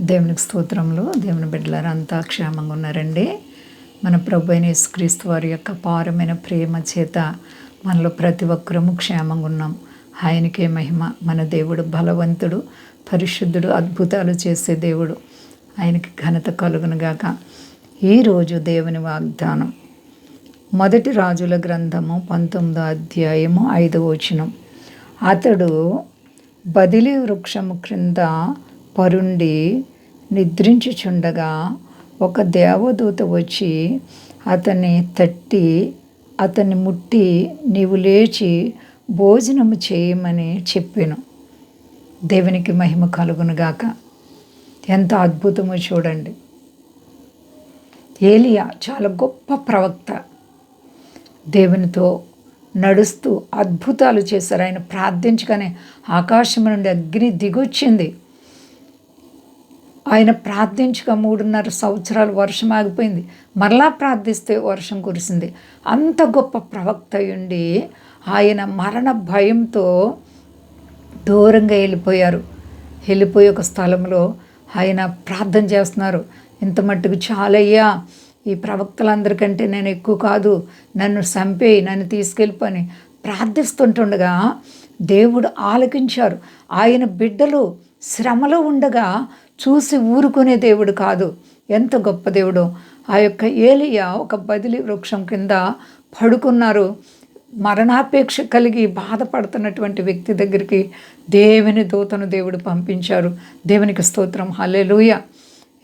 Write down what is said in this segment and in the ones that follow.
దేవునికి స్తోత్రంలో దేవుని బిడ్డలారు అంతా క్షేమంగా ఉన్నారండి. మన ప్రభు అయిన యేసుక్రీస్తు వారి యొక్క పారమైన ప్రేమ చేత మనలో ప్రతి ఒక్కరము క్షేమంగా ఉన్నాం. ఆయనకే మహిమ మన దేవుడు బలవంతుడు పరిశుద్ధుడు అద్భుతాలు చేసే దేవుడు. ఆయనకి ఘనత కలుగునుగాక ఈరోజు దేవుని వాగ్దానం. మొదటి రాజుల గ్రంథము పంతొమ్మిదో అధ్యాయము ఐదవ వచనం. అతడు బదిలీ వృక్షము క్రింద పరుండి నిద్రించుచుండగా ఒక దేవదూత వచ్చి అతన్ని తట్టి అతన్ని ముట్టి నీవు లేచి భోజనము చేయమని చెప్పాను. దేవునికి మహిమ కలుగునుగాక. ఎంత అద్భుతమో చూడండి. ఏలియా చాలా గొప్ప ప్రవక్త. దేవునితో నడుస్తూ అద్భుతాలు చేశారు. ఆయన ప్రార్థించగానే ఆకాశం నుండి అగ్ని దిగొచ్చింది. ఆయన ప్రార్థించగా మూడున్నర సంవత్సరాలు వర్షం ఆగిపోయింది. మరలా ప్రార్థిస్తే వర్షం కురిసింది. అంత గొప్ప ప్రవక్త ఉండి ఆయన మరణ భయంతో దూరంగా వెళ్ళిపోయారు. వెళ్ళిపోయి ఒక స్థలంలో ఆయన ప్రార్థన చేస్తున్నారు. ఇంత మట్టుకు చాలయ్యా ఈ ప్రవక్తలందరికంటే నేను ఎక్కువ కాదు. నన్ను చంపేయి నన్ను తీసుకెళ్ళిపోని ప్రార్థిస్తుంటుండగా దేవుడు ఆలకించారు. ఆయన బిడ్డలు శ్రమలో ఉండగా చూసి ఊరుకునే దేవుడు కాదు. ఎంత గొప్ప దేవుడు. ఆ యొక్క ఏలియా ఒక బదిలీ వృక్షం కింద పడుకున్నారు. మరణాపేక్ష కలిగి బాధపడుతున్నటువంటి వ్యక్తి దగ్గరికి దేవుని దూతను దేవుడు పంపించారు. దేవునికి స్తోత్రం. హలేలుయ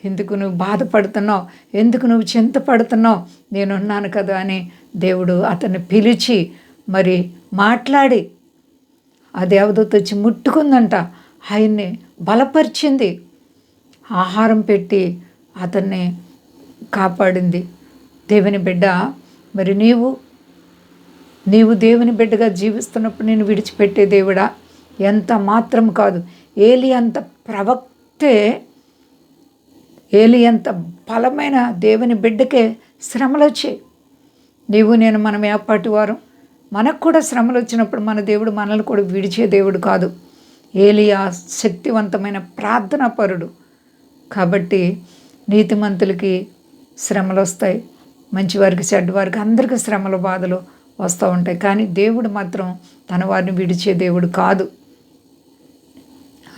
ఎందుకు నువ్వు బాధపడుతున్నావు? ఎందుకు నువ్వు చింతపడుతున్నావు? నేనున్నాను కదా అని దేవుడు అతన్ని పిలిచి మరి మాట్లాడి ఆ దేవదూత వచ్చి ముట్టుకుందంట. ఆయన్ని బలపరిచింది. ఆహారం పెట్టి అతన్ని కాపాడింది. దేవుని బిడ్డ మరి నీవు నీవు దేవుని బిడ్డగా జీవిస్తున్నప్పుడు నేను విడిచిపెట్టే దేవుడా? ఎంత మాత్రం కాదు. ఏలి అంత ప్రవక్తే ఏలి అంత బలమైన దేవుని బిడ్డకే శ్రమలు వచ్చాయి నీవు నేను మనం ఏపాటి వారు మనకు కూడా శ్రమలు వచ్చినప్పుడు మన దేవుడు మనల్ని కూడా విడిచే దేవుడు కాదు. ఏలియా శక్తివంతమైన ప్రార్థనా పరుడు కాబట్టి నీతిమంతులకి శ్రమలు వస్తాయి మంచివారికి చెడ్డవారికి అందరికీ శ్రమలు బాధలు వస్తూ ఉంటాయి. కానీ దేవుడు మాత్రం తన వారిని విడిచే దేవుడు కాదు.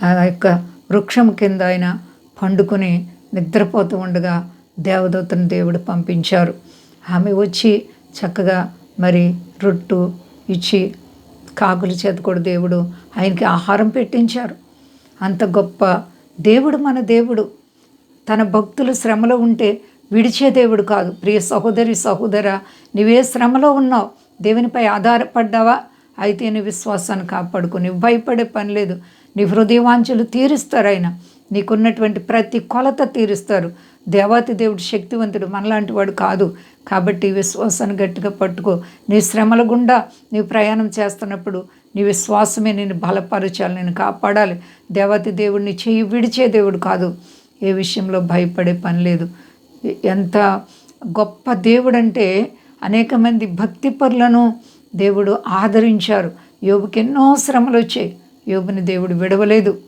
ఆ యొక్క వృక్షం కింద ఆయన పండుకొని నిద్రపోతూ ఉండగా దేవదూతను దేవుడు పంపించారు. ఆమె వచ్చి చక్కగా మరి రొట్టు ఇచ్చి కాకుల చేత కూడా దేవుడు ఆయనకి ఆహారం పెట్టించారు. అంత గొప్ప దేవుడు మన దేవుడు. తన భక్తులు శ్రమలో ఉంటే విడిచే దేవుడు కాదు. ప్రియ సహోదరి సహోదర నువ్వే శ్రమలో ఉన్నావు? దేవునిపై ఆధారపడ్డావా? అయితే నీ విశ్వాసాన్ని కాపాడుకో. నువ్వు భయపడే పని లేదు. నీ హృదయవాంఛలు తీరుస్తారు ఆయన. నీకున్నటువంటి ప్రతి కొలత తీరుస్తారు. దేవాతి దేవుడు శక్తివంతుడు మనలాంటి వాడు కాదు. కాబట్టి విశ్వాసాన్ని గట్టిగా పట్టుకో. నీ శ్రమల గుండా నీవు ప్రయాణం చేస్తున్నప్పుడు నీ విశ్వాసమే నేను బలపరచాలి నేను కాపాడాలి. దేవాతి దేవుడిని చేయి విడిచే దేవుడు కాదు. ఏ విషయంలో భయపడే పని లేదు. ఎంత గొప్ప దేవుడు అంటే అనేక మంది భక్తి పరులను దేవుడు ఆదరించారు. యోబుకి ఎన్నో శ్రమలు వచ్చాయి. యోబుని దేవుడు విడవలేదు.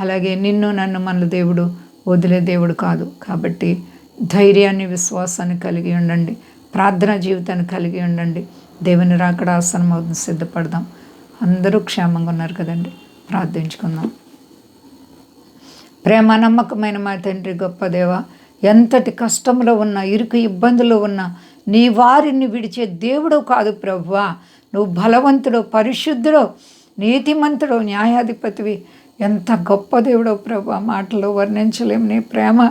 అలాగే నిన్ను నన్ను మన దేవుడు వదిలే దేవుడు కాదు. కాబట్టి ధైర్యాన్ని విశ్వాసాన్ని కలిగి ఉండండి. ప్రార్థనా జీవితాన్ని కలిగి ఉండండి. దేవుని రాకడ ఆసనం సిద్ధపడదాం. అందరూ క్షేమంగా ఉన్నారు కదండి. ప్రార్థించుకుందాం. ప్రేమ నమ్మకమైన మా తండ్రి గొప్ప దేవ ఎంతటి కష్టంలో ఉన్న ఇరుకు ఇబ్బందులు ఉన్న నీ వారిని విడిచే దేవుడు కాదు ప్రభువా. నువ్వు బలవంతుడు పరిశుద్ధుడు నీతిమంతుడు న్యాయాధిపతివి. ఎంత గొప్ప దేవుడో ప్రభు మాటలు వర్ణించలేము నీ ప్రేమ.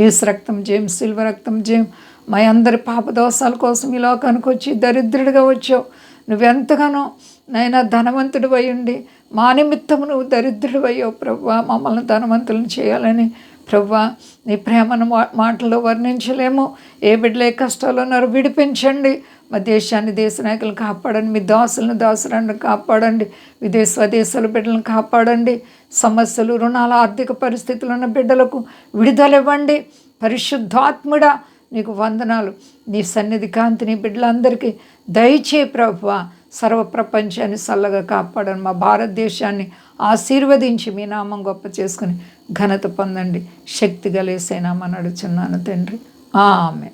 ఏసు రక్తం జేం సిల్వ రక్తం జేమ్ మా అందరి పాపదోషాల కోసం ఈ లోకానికి వచ్చి దరిద్రుడిగా వచ్చావు. నువ్వెంతగానో నైనా ధనవంతుడు ఉండి మా నిమిత్తం నువ్వు దరిద్రుడు అయ్యావు మమ్మల్ని ధనవంతులను చేయాలని ప్రవ్వా నీ ప్రేమను మాటల్లో వర్ణించలేము. ఏ బిడ్డలు ఏ కష్టాలు ఉన్నారు విడిపించండి. మా దేశాన్ని దేశ నాయకులను కాపాడండి. మీ దాసులను దాసులను కాపాడండి. విదేశ స్వదేశాల బిడ్డలను కాపాడండి. సమస్యలు రుణాల ఆర్థిక పరిస్థితులు ఉన్న బిడ్డలకు విడుదల ఇవ్వండి. పరిశుద్ధాత్ముడా నీకు వందనాలు. నీ సన్నిధి కాంతి నీ బిడ్డలందరికీ దయచే ప్రభువా సర్వ ప్రపంచాన్ని చల్లగా కాపాడను. మా భారతదేశాన్ని ఆశీర్వదించి మీ నామం గొప్ప చేసుకుని ఘనత పొందండి. శక్తి గలేసేనామని అడుచున్నాను తండ్రి. ఆమె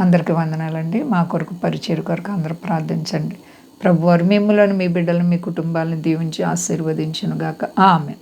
అందరికి వందనాలండి. మా కొరకు పరిచయ కొరకు అందరూ ప్రార్థించండి. ప్రభువారు మిమ్మలను మిమ్మల్ని మీ బిడ్డలను మీ కుటుంబాలను దీవించి ఆశీర్వదించునుగాక. ఆమె